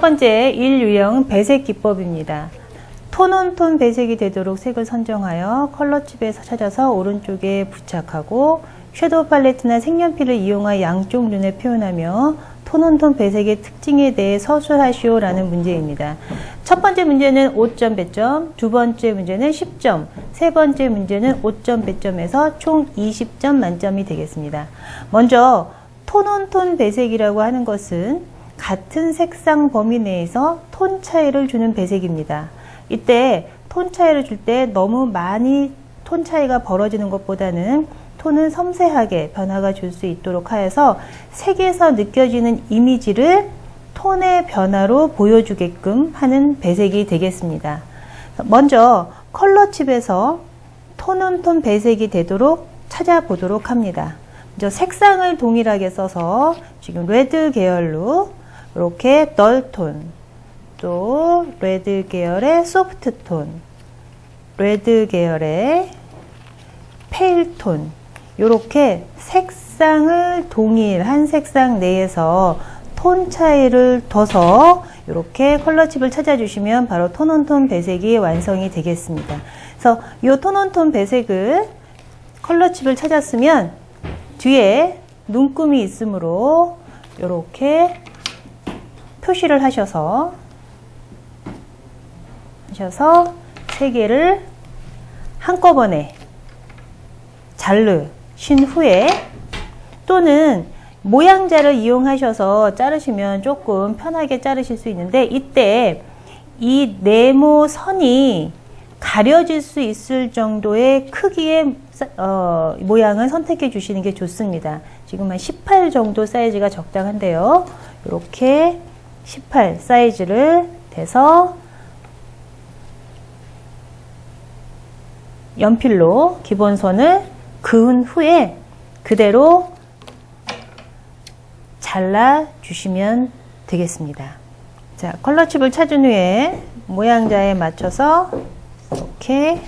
첫 번째 1유형 배색 기법입니다. 톤온톤 배색이 되도록 색을 선정하여 컬러 칩에서 찾아서 오른쪽에 부착하고 섀도우 팔레트나 색연필을 이용하여 양쪽 눈에 표현하며 톤온톤 배색의 특징에 대해 서술하시오라는 문제입니다. 첫 번째 문제는 5점 배점, 두 번째 문제는 10점, 세 번째 문제는 5점 배점에서 총 20점 만점이 되겠습니다. 먼저 톤온톤 배색이라고 하는 것은 같은 색상 범위 내에서 톤 차이를 주는 배색입니다. 이때 톤 차이를 줄 때 너무 많이 톤 차이가 벌어지는 것보다는 톤은 섬세하게 변화가 줄 수 있도록 하여서 색에서 느껴지는 이미지를 톤의 변화로 보여주게끔 하는 배색이 되겠습니다. 먼저 컬러칩에서 톤온톤 배색이 되도록 찾아보도록 합니다. 먼저 색상을 동일하게 써서 지금 레드 계열로 이렇게 널톤, 또 레드 계열의 소프트 톤, 레드 계열의 페일 톤, 이렇게 색상을 동일한 색상 내에서 톤 차이를 둬서 이렇게 컬러칩을 찾아주시면 바로 톤온톤 배색이 완성이 되겠습니다. 그래서 이 톤온톤 배색을 컬러칩을 찾았으면 뒤에 눈금이 있으므로 이렇게 표시를 하셔서 하셔서 세 개를 한꺼번에 자르신 후에 또는 모양자를 이용하셔서 자르시면 조금 편하게 자르실 수 있는데 이때 이 네모 선이 가려질 수 있을 정도의 크기의 어, 모양을 선택해 주시는 게 좋습니다. 지금 한 18 정도 사이즈가 적당한데요. 이렇게 18 사이즈를 대서 연필로 기본선을 그은 후에 그대로 잘라 주시면 되겠습니다. 자, 컬러칩을 찾은 후에 모양자에 맞춰서 이렇게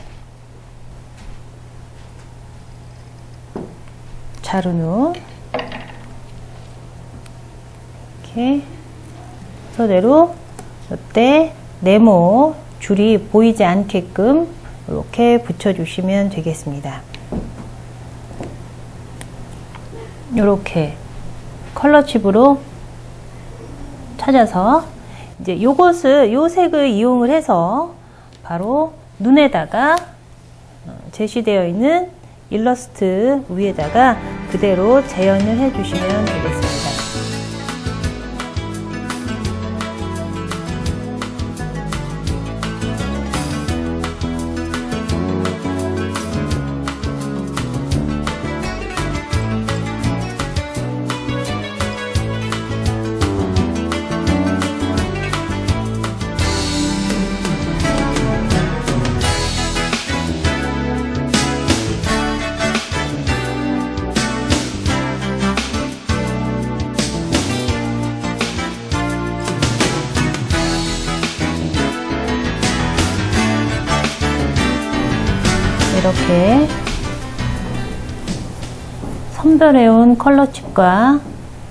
자른 후 이렇게 서대로 이때 네모 줄이 보이지 않게끔 이렇게 붙여주시면 되겠습니다. 이렇게 컬러칩으로 찾아서 이제 요것을 요 색을 이용을 해서 바로 눈에다가 어, 제시되어 있는 일러스트 위에다가 그대로 재현을 해 주시면 되겠습니다. 선별해온 컬러칩과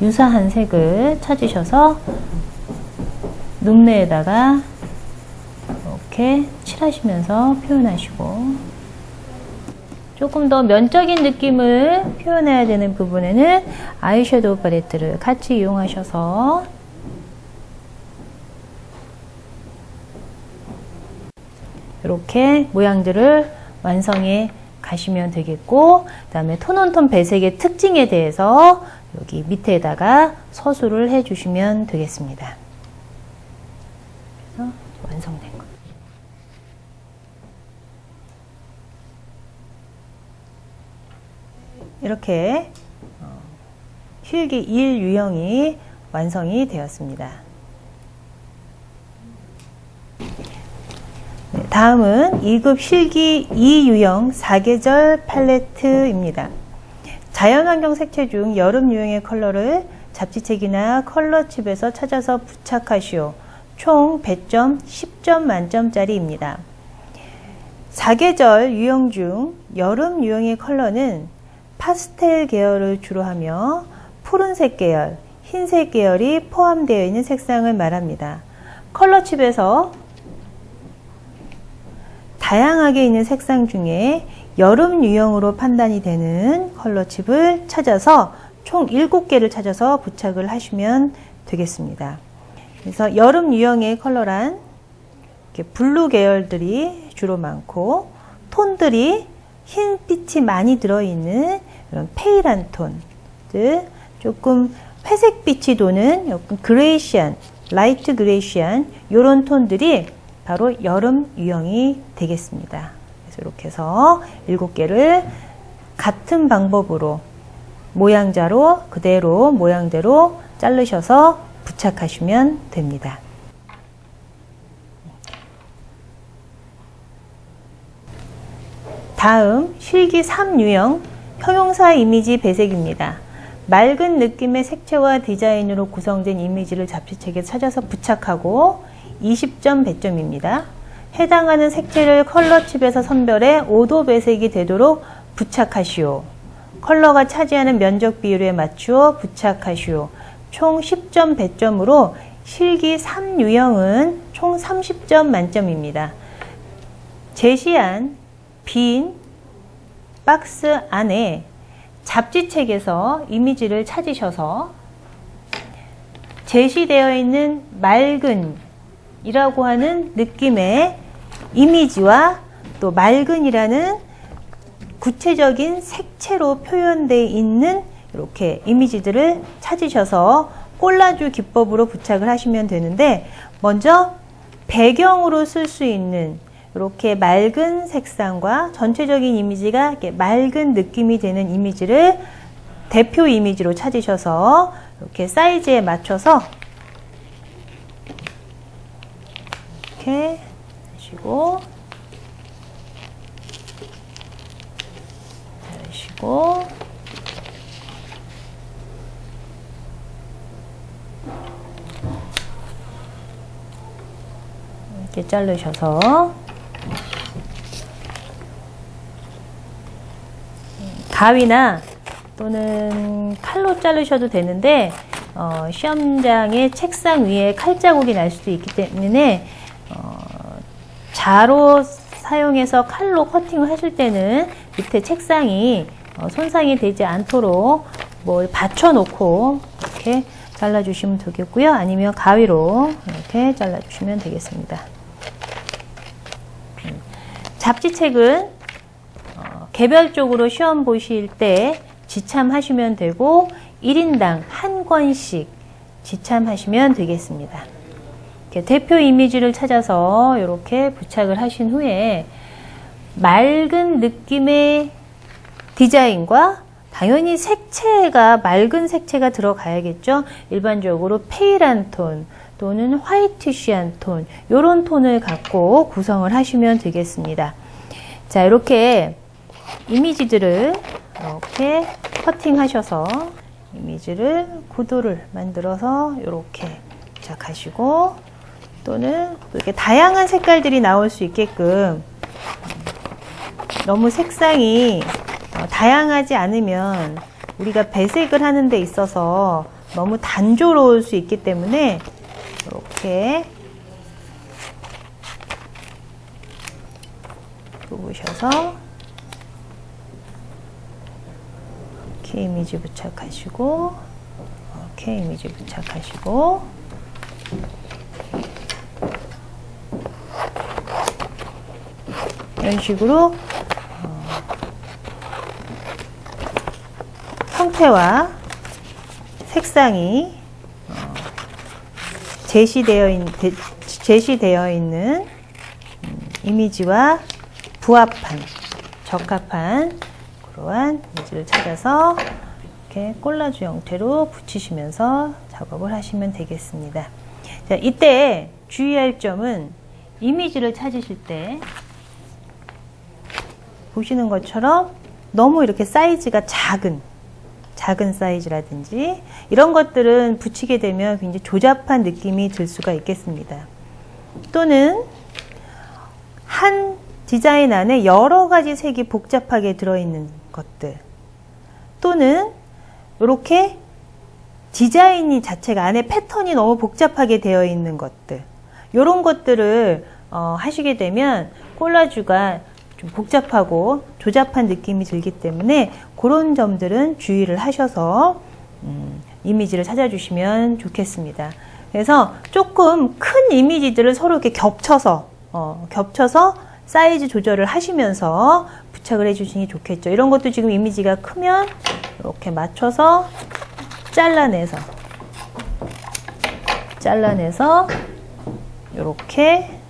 유사한 색을 찾으셔서 눈매에다가 이렇게 칠하시면서 표현하시고 조금 더 면적인 느낌을 표현해야 되는 부분에는 아이섀도우 팔레트를 같이 이용하셔서 이렇게 모양들을 완성해 가시면 되겠고 그 다음에 톤온톤 배색의 특징에 대해서 여기 밑에다가 서술을 해 주시면 되겠습니다. 그래서 완성된 거. 이렇게 어, 필기 1 유형이 완성이 되었습니다. 다음은 2급 실기 2유형 4계절 팔레트입니다. 자연환경 색채 중 여름 유형의 컬러를 잡지책이나 컬러칩에서 찾아서 부착하시오. 총 100점, 10점 만점짜리입니다. 4계절 유형 중 여름 유형의 컬러는 파스텔 계열을 주로 하며 푸른색 계열, 흰색 계열이 포함되어 있는 색상을 말합니다. 컬러칩에서 다양하게 있는 색상 중에 여름 유형으로 판단이 되는 컬러칩을 찾아서 총 7개를 찾아서 부착을 하시면 되겠습니다. 그래서 여름 유형의 컬러란 블루 계열들이 주로 많고 톤들이 흰빛이 많이 들어있는 이런 페일한 톤들 조금 회색빛이 도는 그레이시한 라이트 그레이시한 이런 톤들이 바로 여름 유형이 되겠습니다. 그래서 이렇게 해서 7개를 같은 방법으로 모양자로 그대로 모양대로 자르셔서 부착하시면 됩니다. 다음 실기 3유형 형용사 이미지 배색입니다. 맑은 느낌의 색채와 디자인으로 구성된 이미지를 잡지책에 찾아서 부착하고 20점 배점입니다. 해당하는 색채를 컬러칩에서 선별해 5도 배색이 되도록 부착하시오. 컬러가 차지하는 면적 비율에 맞추어 부착하시오. 총 10점 배점으로 실기 3유형은 총 30점 만점입니다. 제시한 빈 박스 안에 잡지책에서 이미지를 찾으셔서 제시되어 있는 맑은 이라고 하는 느낌의 이미지와 또 맑은이라는 구체적인 색채로 표현되어 있는 이렇게 이미지들을 찾으셔서 콜라주 기법으로 부착을 하시면 되는데 먼저 배경으로 쓸 수 있는 이렇게 맑은 색상과 전체적인 이미지가 이렇게 맑은 느낌이 되는 이미지를 대표 이미지로 찾으셔서 이렇게 사이즈에 맞춰서 이렇게 하시고 하시고. 이렇게 자르셔서. 가위나 또는 칼로 자르셔도 되는데 어, 시험장의 책상 위에 칼자국이 날 수도 있기 때문에 어, 자로 사용해서 칼로 커팅을 하실 때는 밑에 책상이 어, 손상이 되지 않도록 뭘 받쳐놓고 이렇게 잘라주시면 되겠고요. 아니면 가위로 이렇게 잘라주시면 되겠습니다. 음, 잡지책은 어, 개별적으로 시험 보실 때 지참하시면 되고 1인당 한 권씩 지참하시면 되겠습니다. 대표 이미지를 찾아서 이렇게 부착을 하신 후에 맑은 느낌의 디자인과 당연히 색채가 맑은 색채가 들어가야겠죠. 일반적으로 페일한 톤 또는 화이티쉬한 톤 이런 톤을 갖고 구성을 하시면 되겠습니다. 자 이렇게 이미지들을 이렇게 커팅하셔서 이미지를 구도를 만들어서 이렇게 부착하시고 또는 이렇게 다양한 색깔들이 나올 수 있게끔 너무 색상이 어, 다양하지 않으면 우리가 배색을 하는 데 있어서 너무 단조로울 수 있기 때문에 이렇게 뽑으셔서 이렇게 이미지 부착하시고 이렇게 이미지 부착하시고 이런 식으로 어, 형태와 색상이 어, 제시되어, 있, 제시되어 있는 음, 이미지와 부합한 적합한 그러한 이미지를 찾아서 이렇게 콜라주 형태로 붙이시면서 작업을 하시면 되겠습니다. 자, 이때 주의할 점은 이미지를 찾으실 때 보시는 것처럼 너무 이렇게 사이즈가 작은 작은 사이즈라든지 이런 것들은 붙이게 되면 굉장히 조잡한 느낌이 들 수가 있겠습니다. 또는 한 디자인 안에 여러 가지 색이 복잡하게 들어있는 것들 또는 이렇게 디자인이 자체가 안에 패턴이 너무 복잡하게 되어 있는 것들 이런 것들을 어, 하시게 되면 콜라주가 좀 복잡하고 조잡한 느낌이 들기 때문에 그런 점들은 주의를 하셔서 음, 이미지를 찾아주시면 좋겠습니다. 그래서 조금 큰 이미지들을 서로 이렇게 겹쳐서 어, 겹쳐서 사이즈 조절을 하시면서 부착을 해주시는 게 좋겠죠. 이런 것도 지금 이미지가 크면 이렇게 맞춰서 잘라내서 잘라내서 이렇게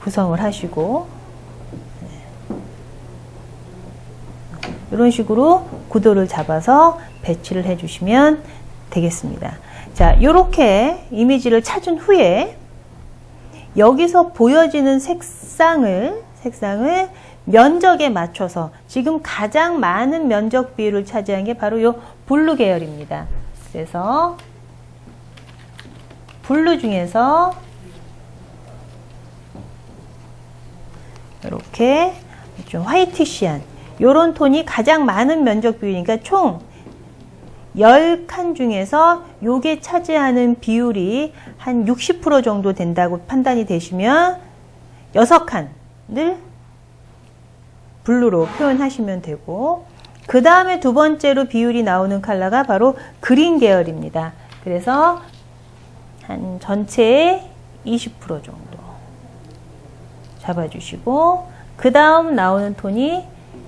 구성을 하시고 이런 식으로 구도를 잡아서 배치를 해주시면 되겠습니다. 자, 이렇게 이미지를 찾은 후에 여기서 보여지는 색상을 색상을 면적에 맞춰서 지금 가장 많은 면적 비율을 차지한 게 바로 이 블루 계열입니다. 그래서 블루 중에서 이렇게 좀 화이티시한 요런 톤이 가장 많은 면적 비율이니까 총 10칸 중에서 요게 차지하는 비율이 한 60% 정도 된다고 판단이 되시면 6칸을 블루로 표현하시면 되고 그 다음에 두 번째로 비율이 나오는 컬러가 바로 그린 계열입니다. 그래서 한 전체의 20% 정도 잡아주시고 그 다음 나오는 톤이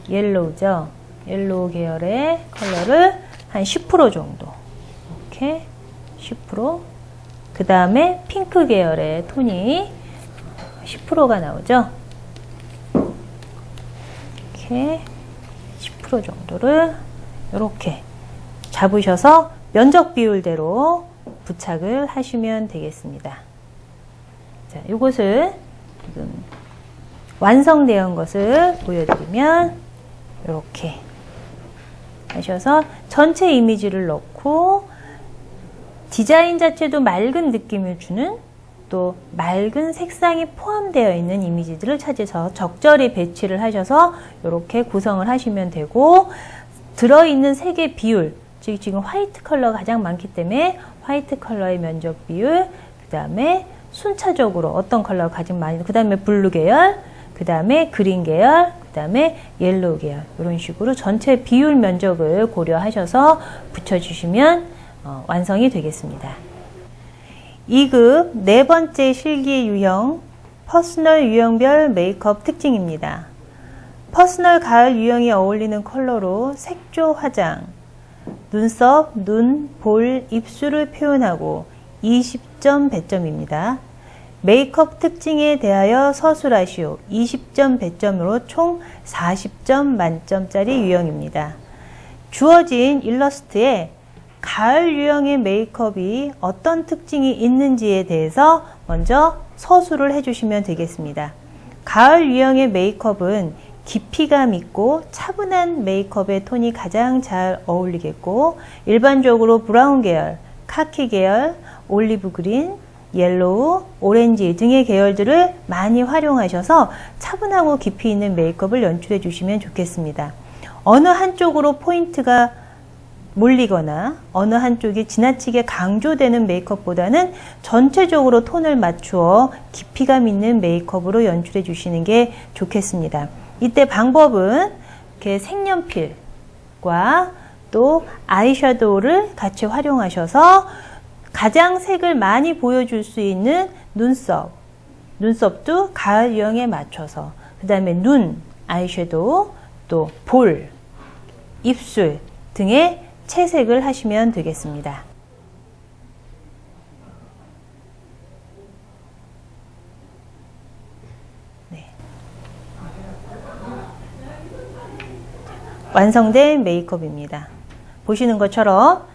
옐로우죠. 옐로우 계열의 컬러를 한 10% 정도 이렇게 10%그 다음에 핑크 계열의 톤이 10%가 나오죠. 이렇게 10% 정도를 이렇게 잡으셔서 면적 비율대로 부착을 하시면 되겠습니다. 자, 이것을 지금 완성되어 것을 보여드리면 이렇게 하셔서 전체 이미지를 넣고 디자인 자체도 맑은 느낌을 주는 또 맑은 색상이 포함되어 있는 이미지들을 찾아서 적절히 배치를 하셔서 이렇게 구성을 하시면 되고 들어있는 색의 비율 즉 지금 화이트 컬러가 가장 많기 때문에 화이트 컬러의 면적 비율 그 다음에 순차적으로 어떤 컬러가 가장 많이 그 다음에 블루 계열 그 다음에 그린 계열 그 다음에 옐로우 계열 이런 식으로 전체 비율 면적을 고려하셔서 붙여주시면 어, 완성이 되겠습니다. 2급 네 번째 실기 유형 퍼스널 유형별 메이크업 특징입니다. 퍼스널 가을 유형이 어울리는 컬러로 색조 화장, 눈썹, 눈, 볼, 입술을 표현하고 20점 배점입니다. 메이크업 특징에 대하여 서술하시오. 20점 배점으로 총 40점 만점짜리 유형입니다. 주어진 일러스트에 가을 유형의 메이크업이 어떤 특징이 있는지에 대해서 먼저 서술을 해주시면 되겠습니다. 가을 유형의 메이크업은 깊이감 있고 차분한 메이크업의 톤이 가장 잘 어울리겠고 일반적으로 브라운 계열, 카키 계열, 올리브 그린, 옐로우, 오렌지 등의 계열들을 많이 활용하셔서 차분하고 깊이 있는 메이크업을 연출해 주시면 좋겠습니다. 어느 한쪽으로 포인트가 몰리거나 어느 한쪽이 지나치게 강조되는 메이크업보다는 전체적으로 톤을 맞추어 깊이감 있는 메이크업으로 연출해 주시는 게 좋겠습니다. 이때 방법은 이렇게 색연필과 또 아이섀도우를 같이 활용하셔서 가장 색을 많이 보여줄 수 있는 눈썹, 눈썹도 가을 유형에 맞춰서 그 다음에 눈, 아이섀도우, 또 볼, 입술 등의 채색을 하시면 되겠습니다. 네. 완성된 메이크업입니다. 보시는 것처럼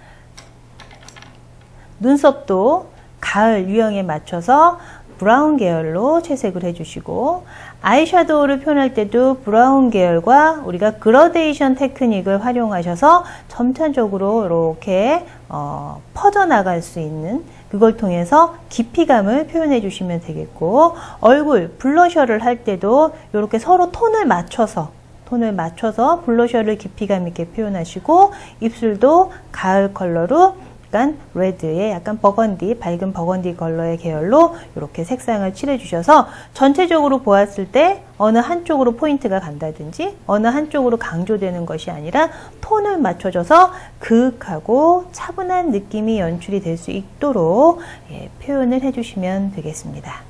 눈썹도 가을 유형에 맞춰서 브라운 계열로 채색을 해주시고 아이섀도우를 표현할 때도 브라운 계열과 우리가 그라데이션 테크닉을 활용하셔서 점차적으로 이렇게 어, 퍼져나갈 수 있는 그걸 통해서 깊이감을 표현해 주시면 되겠고 얼굴 블러셔를 할 때도 이렇게 서로 톤을 맞춰서 톤을 맞춰서 블러셔를 깊이감 있게 표현하시고 입술도 가을 컬러로 약간 레드의 약간 버건디, 밝은 버건디 컬러의 계열로 이렇게 색상을 칠해 주셔서 전체적으로 보았을 때 어느 한쪽으로 포인트가 간다든지 어느 한쪽으로 강조되는 것이 아니라 톤을 맞춰줘서 그윽하고 차분한 느낌이 연출이 될 수 있도록 예, 표현을 해주시면 되겠습니다.